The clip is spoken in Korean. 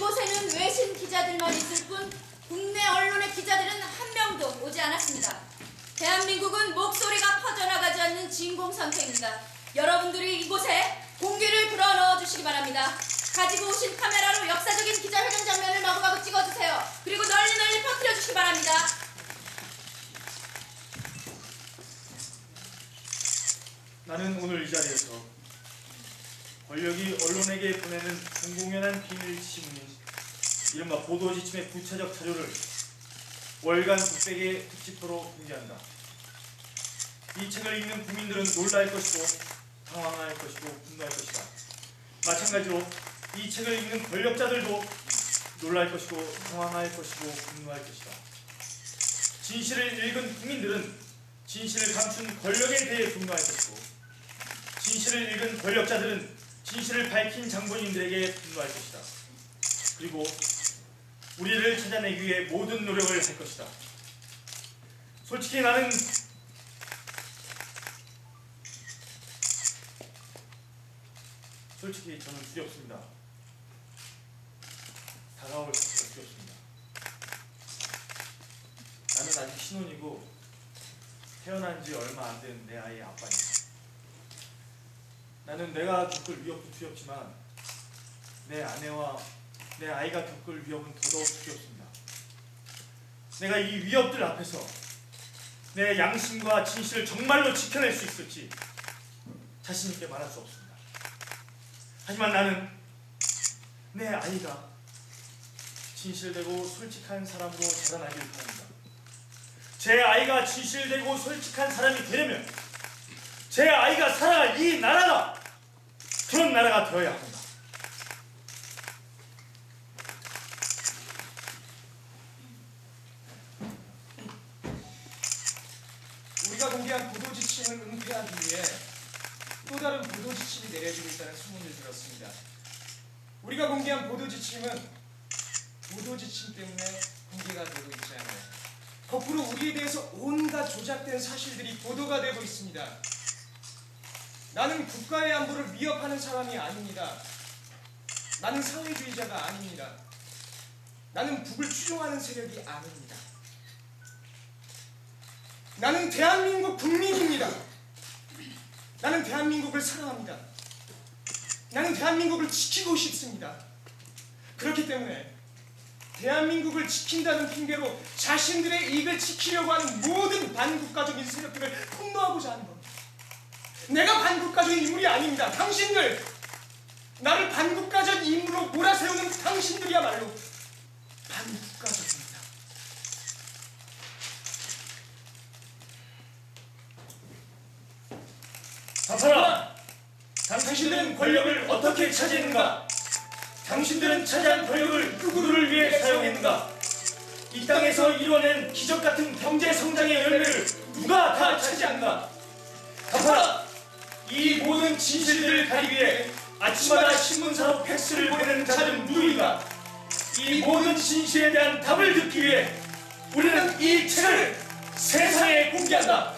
이곳에는 외신 기자들만 있을 뿐 국내 언론의 기자들은 한 명도 오지 않았습니다. 대한민국은 목소리가 퍼져나가지 않는 진공 상태입니다. 여러분들이 이곳에 공기를 불어넣어 주시기 바랍니다. 가지고 오신 카메라로 역사적인 기자회견 장면을 마구마구 찍어주세요. 그리고 널리 널리 퍼뜨려 주시기 바랍니다. 나는 오늘 이 자리에서 권력이 언론에게 보내는 공공연한 비밀 지문인 이른바 보도 지침의 구체적 자료를 월간 국백의 특집으로 공개한다. 이 책을 읽는 국민들은 놀랄 것이고 당황할 것이고 분노할 것이다. 마찬가지로 이 책을 읽는 권력자들도 놀랄 것이고 당황할 것이고 분노할 것이다. 진실을 읽은 국민들은 진실을 감춘 권력에 대해 분노할 것이고 진실을 읽은 권력자들은 진실을 밝힌 장본인들에게 분노할 것이다. 그리고 우리를 찾아내기 위해 모든 노력을 할 것이다. 솔직히 나는 솔직히 저는 두렵습니다. 다가올 것이 두렵습니다. 나는 아직 신혼이고 태어난 지 얼마 안 된 내 아이의 아빠입니다. 나는 내가 겪을 위협도 두렵지만 내 아내와 내 아이가 겪을 위협은 더더욱 두렵습니다. 내가 이 위협들 앞에서 내 양심과 진실을 정말로 지켜낼 수 있을지 자신 있게 말할 수 없습니다. 하지만 나는 내 아이가 진실되고 솔직한 사람으로 자라나길 바랍니다. 제 아이가 진실되고 솔직한 사람이 되려면 제 아이가 살아갈 이 나라가 그런 나라가 되어야 합니다. 우리가 공개한 보도 지침을 은폐하기 위해 또 다른 보도 지침이 내려지고 있다는 소문을 들었습니다. 우리가 공개한 보도 지침은 보도 지침 때문에 공개가 되고 있지 않아요. 거꾸로 우리에 대해서 온갖 조작된 사실들이 보도가 되고 있습니다. 나는 국가의 안보를 위협하는 사람이 아닙니다. 나는 사회주의자가 아닙니다. 나는 북을 추종하는 세력이 아닙니다. 나는 대한민국 국민입니다. 나는 대한민국을 사랑합니다. 나는 대한민국을 지키고 싶습니다. 그렇기 때문에 대한민국을 지킨다는 핑계로 자신들의 이익을 지키려고 하는 모든 반국가적인 세력들을 폭로하고자 하는 겁니다. 내가 반국가적 인물이 아닙니다. 당신들 나를 반국가적 인물로 몰아세우는 당신들이야말로 반국가적입니다. 답하라! 당신들은 권력을 어떻게 차지했는가? 당신들은 차지한 권력을 누구를 위해 사용했는가? 이 땅에서 이뤄낸 기적 같은 경제 성장의 열매를 누가 다 차지한가? 이 모든 진실들을 가리기 위해 아침마다 신문사로 팩스를 보내는 자는 누구인가? 이 모든 진실에 대한 답을 듣기 위해 우리는 이 책을 세상에 공개한다.